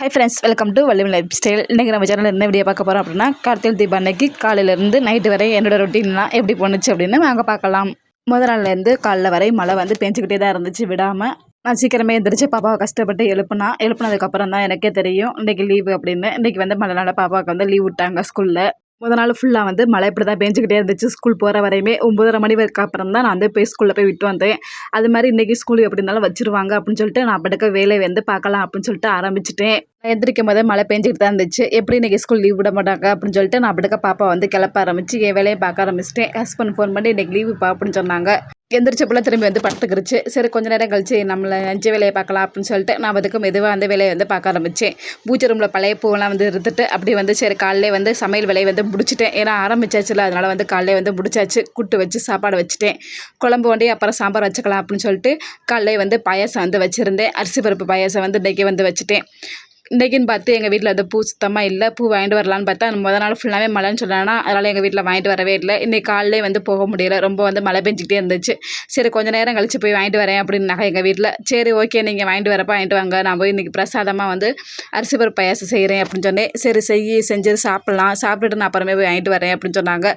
Hi friends welcome to Valliman lifestyle இன்றைக்கி நம்ம சேனலில் என்ன வீடியோ பார்க்க போகிறோம் அப்படின்னா கார்த்திகை தீபம் அன்னைக்கு காலையிலேருந்து நைட்டு வரை என்னோட ரொட்டீன்லாம் எப்படி போணுச்சு அப்படின்னு நாங்கள் பார்க்கலாம். முதல் நாள்லேருந்து காலைல வரை மழை வந்து பெஞ்சிக்கிட்டே தான் இருந்துச்சு விடாமல் நான் சீக்கிரமே எந்திரிச்சு பாப்பாவை கஷ்டப்பட்டு எழுப்புனா எழுப்புனதுக்கப்புறம் தான் எனக்கே தெரியும் இன்றைக்கி லீவு அப்படின்னு. இன்றைக்கி வந்து மழை மழைனால பாப்பாவுக்கு வந்து லீவ் விட்டாங்க ஸ்கூலில் முத நாள் ஃபுல்லாக வந்து மழை இப்படி தான் பேஞ்சுக்கிட்டே இருந்துச்சு. ஸ்கூல் போகிற வரையுமே ஒம்பதரை மணி வரைக்கும் அப்புறம் தான் நான் வந்து போய் ஸ்கூலில் போய் விட்டு வந்தேன். அது மாதிரி இன்றைக்கி ஸ்கூல் எப்படி இருந்தாலும் வச்சிருவாங்க அப்படின்னு சொல்லிட்டு நான் படுக்க வேலையை வந்து பார்க்கலாம் அப்படின்னு சொல்லிட்டு ஆரம்பிச்சிட்டேன். நான் எந்திரிக்கும் போதே மழை பெஞ்சிக்கிட்டு தான் இருந்துச்சு. எப்படி இன்றைக்கி ஸ்கூல் லீவ் விட மாட்டாங்க அப்படின்னு சொல்லிட்டு நான் படுக்க பாப்பா வந்து கிளப்ப ஆரம்பிச்சு என் வேலையை பார்க்க ஆரம்பிச்சிட்டேன். ஹஸ்பண்ட் ஃபோன் பண்ணி இன்றைக்கி லீவு பா அப்படின்னு சொன்னாங்க. எந்திரிச்ச திரும்பி வந்து படுத்துக்கிருச்சு. சரி கொஞ்ச நேரம் கழிச்சு நம்மளை அஞ்சு வேலையை பார்க்கலாம் அப்படின்னு சொல்லிட்டு நான் அதுக்கு மெதுவாக அந்த வேலையை வந்து பார்க்க ஆரம்பித்தேன் பூஜை ரூமில் பழைய பூவெல்லாம் வந்து இருந்துட்டு அப்படி வந்து சரி காலையிலே வந்து சமையல் வேலையை வந்து முடிச்சிட்டேன். ஏன்னா ஆரம்பிச்சாச்சுல அதனால் வந்து காலையிலே வந்து முடிச்சாச்சு. கூட்டு வச்சு சாப்பாடு வச்சுட்டேன். குழம்பு வண்டி அப்புறம் சாம்பார் வச்சுக்கலாம் அப்படின்னு சொல்லிட்டு காலையிலே வந்து பாயாசம் வந்து வச்சுருந்தேன். அரிசி பருப்பு பாயாசம் வந்து இன்றைக்கி வந்து வச்சுட்டேன். இன்றைக்கின்னு பார்த்து எங்கள் வீட்டில் அந்த பூ சுத்தமாக இல்லை. பூ வாங்கிட்டு வரலான்னு பார்த்தா முதல் நாள் ஃபுல்லாகவே மழைன்னு சொன்னாங்கன்னா அதனால் எங்கள் வீட்டில் வாங்கிட்டு வரவே இல்லை. இன்றைக்கி காலையிலே வந்து போக முடியல. ரொம்ப வந்து மழை பெஞ்சிக்கிட்டே இருந்துச்சு. சரி கொஞ்சம் நேரம் கழித்து போய் வாங்கிட்டு வரேன் அப்படின்னாக்கா எங்கள் வீட்டில். சரி ஓகே நீங்கள் வாங்கிட்டு வரப்போ வாங்கிட்டு வாங்க. நான் போய் இன்றைக்கி பிரசாதமாக வந்து அரிசி பருப்பு பாயாசம் செய்கிறேன் அப்படின்னு சொன்னேன். சரி செய் செஞ்சு சாப்பிட்லாம். சாப்பிட்டுட்டு நான் அப்புறமே போய் வாங்கிட்டு வரேன் அப்படின்னு சொன்னாங்க.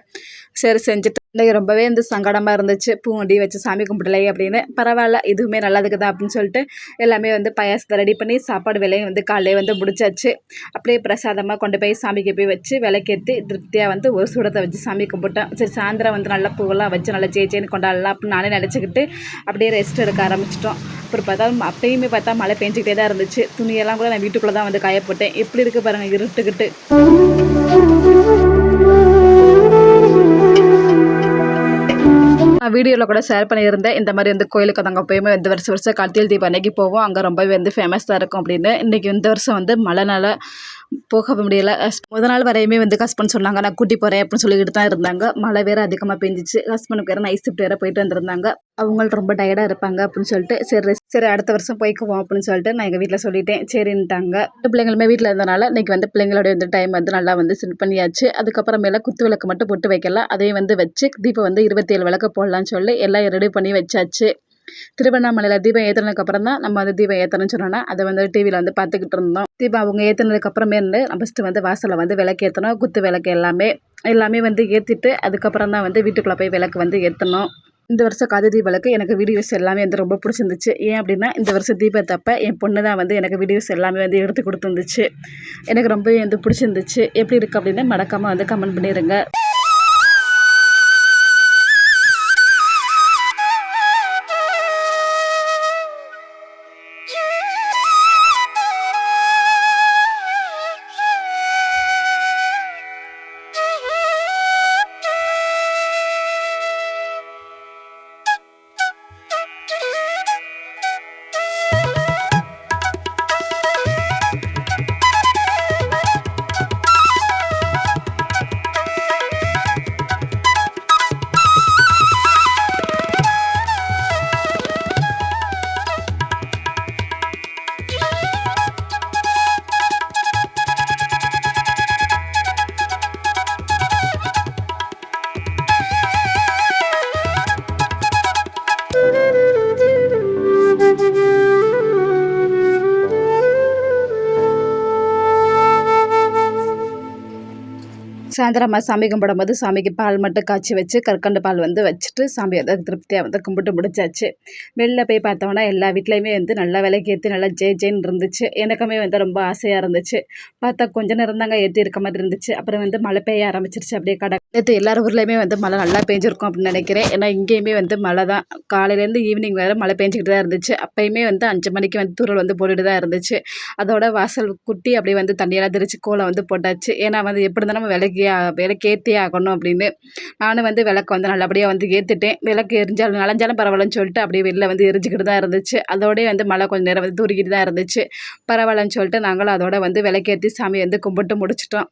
சரி செஞ்சுட்டு இன்றைக்கி ரொம்பவே வந்து சங்கடமாக இருந்துச்சு. பூவண்டி வச்சு சாமி கும்பிடலை அப்படின்னு. பரவாயில்ல இதுவுமே நல்லதுக்கு தான் அப்படின்னு சொல்லிட்டு எல்லாமே வந்து பாயாசத்தை ரெடி பண்ணி சாப்பாடு விலையும் வந்து காலையிலே வந்து முடிச்சாச்சு. அப்படியே பிரசாதமாக கொண்டு போய் சாமிக்கு போய் வச்சு விளக்கேற்றி திருப்தியாக வந்து ஒரு சூடத்தை வச்சு சாமி கும்பிட்டேன். சரி சாயந்தரம் வந்து நல்லா பூவெல்லாம் வச்சு நல்லா ஜே ஜேன்னு கொண்டாடலாம் அப்படின்னு நானே நினச்சிக்கிட்டு அப்படியே ரெஸ்ட் எடுக்க ஆரம்பிச்சிட்டோம். அப்புறம் பார்த்தா அப்பயுமே பார்த்தா மழை பெஞ்சிக்கிட்டே தான் இருந்துச்சு. துணியெல்லாம் கூட நான் வீட்டுக்குள்ளே தான் வந்து காய போட்டேன் எப்படி இருக்குது பாருங்கள் இருட்டுக்கிட்டு. நான் வீடியோவில் கூட ஷேர் பண்ணியிருந்தேன். இந்த மாதிரி வந்து கோயிலுக்கு நாங்கள் போயுமே இந்த வருஷம் வருஷம் கார்த்திகை தீபம் அன்னைக்கு போவோம். அங்கே ரொம்பவே வந்து ஃபேமஸாக இருக்கும் அப்படின்னு. இன்றைக்கி இந்த வருஷம் வந்து மழைனால போக முடியல. முத நாள் வரையுமே வந்து ஹஸ்பண்ட் சொன்னாங்க நான் கூட்டி போகிறேன் அப்படின்னு சொல்லிக்கிட்டு தான் இருந்தாங்க. மழை வேறு அதிகமாக பெஞ்சிச்சு. ஹஸ்பண்டுக்கு வேறு நைட் ஷிஃப்ட் வேறு போயிட்டு வந்திருந்தாங்க. அவங்களும் ரொம்ப டயர்டாக இருப்பாங்க அப்படின்னு சொல்லிட்டு சரி சரி அடுத்த வருஷம் போய்க்குவோம் அப்படின்னு சொல்லிட்டு நான் எங்கள் வீட்டில் சொல்லிட்டேன். சரின்ட்டாங்க. பிள்ளைங்களுமே வீட்டில் இருந்தனால இன்றைக்கி வந்து பிள்ளைங்களோட வந்து டைம் வந்து நல்லா வந்து சென்ட் பண்ணியாச்சு. அதுக்கப்புறமேல குத்து விளக்கு மட்டும் போட்டு வைக்கல. அதையும் வந்து வச்சு தீபம் வந்து இருபத்தேழு விளக்கு போடலான்னு சொல்லி எல்லாம் ரெடி பண்ணி வச்சாச்சு. திருவண்ணாமலையில் தீபம் ஏற்றுனதுக்கு அப்புறம் தான் நம்ம வந்து தீபம் ஏற்றணும்னு சொன்னோன்னா அதை வந்து டிவியில் வந்து பார்த்துக்கிட்டு இருந்தோம். தீபம் அவங்க ஏற்றுனதுக்கு அப்புறமே இருந்து ஃபஸ்ட்டு வந்து வாசலில் வந்து விளக்கு ஏற்றணும் குத்து விளக்கு எல்லாமே எல்லாமே வந்து ஏற்றிட்டு அதுக்கப்புறம் தான் வந்து வீட்டுக்குள்ளே போய் விளக்கு வந்து ஏற்றணும் இந்த வருஷம் காது தீபாவளிக்கு எனக்கு வீடியோஸ் எல்லாமே வந்து ரொம்ப பிடிச்சிருந்துச்சு. ஏன் அப்படின்னா இந்த வருஷம் தீபத்தப்ப என் பொண்ணு தான் வந்து எனக்கு வீடியோஸ் எல்லாமே வந்து எடுத்து கொடுத்துருந்துச்சு. எனக்கு ரொம்பவே வந்து பிடிச்சிருந்துச்சு. எப்படி இருக்குது அப்படின்னு மறக்காமல் வந்து கமெண்ட் பண்ணிடுங்க சாயந்தரமாக சாமி கும்பிடும்போது சாமிக்கு பால் மட்டும் காய்ச்சி வச்சு கற்கண்டு பால் வந்து வச்சுட்டு சாமி வந்து திருப்தியாக வந்து கும்பிட்டு முடிச்சாச்சு. வெளில போய் பார்த்தோம்னா எல்லா வீட்லேயுமே வந்து நல்லா விலைக்கு ஏற்றி நல்லா ஜே ஜேன்னு இருந்துச்சு. எனக்குமே வந்து ரொம்ப ஆசையாக இருந்துச்சு. பார்த்தா கொஞ்ச நேரம் தாங்க ஏற்றி இருக்க மாதிரி இருந்துச்சு. அப்புறம் வந்து மழை பெய்ய ஆரம்பிச்சிருச்சு. அப்படியே கடை நேற்று எல்லார் ஊர்லேயுமே வந்து மழை நல்லா பெஞ்சிருக்கும் அப்படின்னு நினைக்கிறேன். ஏன்னா இங்கேயுமே வந்து மழை தான். காலையிலேருந்து ஈவினிங் வேறு மழை பெஞ்சிக்கிட்டு தான் இருந்துச்சு. அப்போயுமே வந்து அஞ்சு மணிக்கு வந்து தூரல் வந்து போட்டுட்டு தான் இருந்துச்சு. அதோட வாசல் குட்டி அப்படியே வந்து தண்ணியெல்லாம் தெரிச்சு கோலம் வந்து போட்டாச்சு. ஏன்னா வந்து எப்படி இருந்தாலும் நம்ம விலைக்கு விளக்கு ஏற்றே ஆகணும் அப்படின்னு. நானும் வந்து விளக்கு வந்து நல்லபடியாக வந்து ஏற்றுட்டேன் விளக்கு எரிஞ்சாலும் நலஞ்சாலும் பரவாயில்லன்னு சொல்லிட்டு அப்படியே வெளில வந்து எரிஞ்சிக்கிட்டு தான் இருந்துச்சு. அதோடய வந்து மழை கொஞ்சம் நேரம் வந்து தூரிக்கிட்டு தான் இருந்துச்சு. பரவாயில்லன்னு சொல்லிட்டு நாங்களும் அதோட வந்து விளக்கேற்றி சாமியை வந்து கும்பிட்டு முடிச்சிட்டோம்.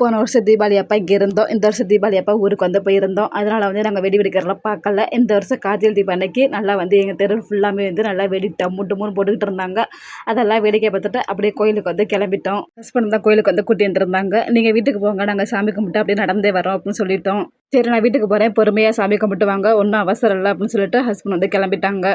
போன வருஷம் தீபாவளி அப்போ இங்கே இருந்தோம். இந்த வருஷம் தீபாவளி அப்போ ஊருக்கு வந்து போயிருந்தோம். அதனால் வந்து நாங்கள் வெடி வெடிக்கிறதெல்லாம் பார்க்கல. இந்த வருஷம் காஜல் தீபம் அன்னைக்கு நல்லா வந்து எங்கள் தெரு ஃபுல்லாமே வந்து நல்லா வெடி டம்மு டம்முன்னு போட்டுக்கிட்டு இருந்தாங்க. அதெல்லாம் வேடிக்கை பார்த்துட்டு அப்படியே கோயிலுக்கு வந்து கிளம்பிட்டோம். ஹஸ்பண்ட் தான் கோயிலுக்கு வந்து கூட்டி வந்துருந்தாங்க. நீங்கள் வீட்டுக்கு போங்க நாங்கள் சாமி கும்பிட்டு அப்படியே நடந்தே வரோம் அப்படின்னு சொல்லிட்டோம். சரி நான் வீட்டுக்கு போகிறேன் பொறுமையாக சாமி கும்பிட்டு வாங்க ஒன்றும் அவசரம் இல்லை அப்படின்னு சொல்லிட்டு ஹஸ்பண்ட் வந்து கிளம்பிட்டாங்க.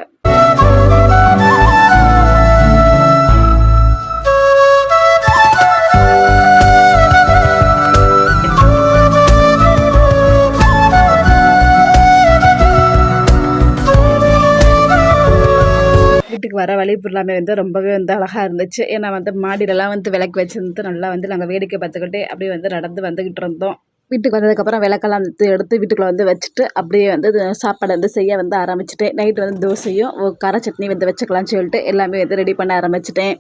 வர வழி ஃபுல்லாமே வந்து ரொம்பவே வந்து அழகாக இருந்துச்சு. ஏன்னா வந்து மாடியிலலாம் வந்து விளக்கு வச்சிருந்து நல்லா வந்து நாங்கள் வேடிக்கை பார்த்துக்கிட்டே அப்படியே வந்து நடந்து வந்துக்கிட்டு இருந்தோம். வீட்டுக்கு வந்ததுக்கப்புறம் விளக்கெல்லாம் எடுத்து எடுத்து வீட்டுக்குள்ளே வந்து வச்சுட்டு அப்படியே வந்து சாப்பாடு வந்து செய்ய வந்து ஆரம்பிச்சிட்டேன். நைட்டு வந்து தோசையும் ஒரு கார சட்னி வந்து வச்சுக்கலாம்னு சொல்லிட்டு எல்லாமே வந்து ரெடி பண்ண ஆரம்பிச்சிட்டேன்.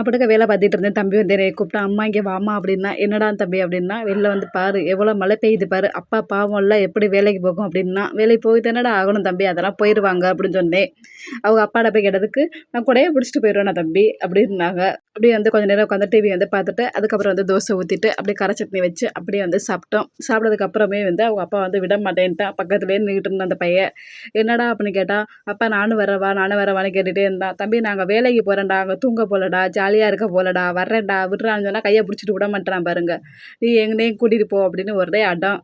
அப்படிக்க வேலை பார்த்துட்டு இருந்தேன். தம்பி வந்து என்னை கூப்பிட்டா அம்மா இங்கே வாமா அப்படின்னா என்னடா தம்பி? அப்படின்னா வெளில வந்து பாரு எவ்வளோ மழை பெய்யுது பாரு அப்பா பாவம்ல எப்படி வேலைக்கு போகும் அப்படின்னா வேலைக்கு போய் தானடா ஆகணும் தம்பி அதெல்லாம் போயிடுவாங்க அப்படின்னு சொன்னேன். அவங்க அப்பாட போய் கேட்டதுக்கு நான் கூடயே பிடிச்சிட்டு போயிடுவேன் தம்பி? அப்படின்னாங்க. அப்படியே வந்து கொஞ்ச நேரம் உட்காந்து டிவி வந்து பார்த்துட்டு அதுக்கப்புறம் வந்து தோசை ஊற்றிட்டு அப்படியே கரை சட்னி வச்சு அப்படியே வந்து சாப்பிட்டோம். சாப்பிட்டதுக்கு அப்புறமே வந்து அவங்க அப்பா வந்து விட மாட்டேன்ட்டான். பக்கத்துலேயே நின்றுட்டு இருந்த அந்த பையன் என்னடா? அப்படின்னு கேட்டால் அப்பா நானும் வரவா நானும் வரவான்னு கேட்டுகிட்டே இருந்தான். தம்பி நாங்கள் வேலைக்கு போகிறேன்டா அங்கே தூங்க போகலடா ஜாலியாக இருக்க போலடா வர்றேன்டா விடுறான்னு சொன்னால் கையை பிடிச்சிட்டு விட மாட்டேறான் பாருங்க. நீ எங்கனையும் கூட்டிகிட்டு போ அப்படின்னு ஒரே அடம்.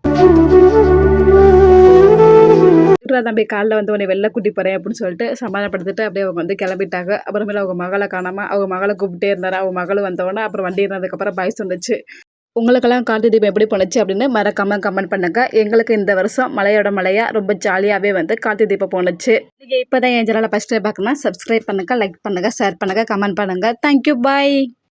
விட்றா தம்பி காலைல வந்து உன்னை வெளில கூட்டி போகிறேன் அப்படின்னு சொல்லிட்டு சமாதானப்படுத்திட்டு அப்படியே அவங்க வந்து கிளம்பிட்டாங்க. அப்புறமேல அவங்க மகளை காணாமல் அவங்க மகளை கூப்பிட்டே இருந்தாரு? அவங்க மகளும் வந்தவொடனே அப்புறம் வண்டி இருந்ததுக்கப்புறம் பாய் வந்துச்சு உங்களுக்கெல்லாம் கார்த்தி தீபம் எப்படி போணுச்சு அப்படின்னு மறக்காம கமெண்ட் பண்ணுங்க. எங்களுக்கு இந்த வருஷம் மலையோட மலையாக ரொம்ப ஜாலியாகவே வந்து கார்த்தி தீபம் போணுச்சு. நீங்கள் இப்போ தான் என் சேனலை ஃபஸ்ட் டைம் பார்க்கணும்னா சப்ஸ்கிரைப் பண்ணுங்கள் லைக் பண்ணுங்கள் ஷேர் பண்ணுங்கள் கமெண்ட் பண்ணுங்கள் தேங்க்யூ பாய்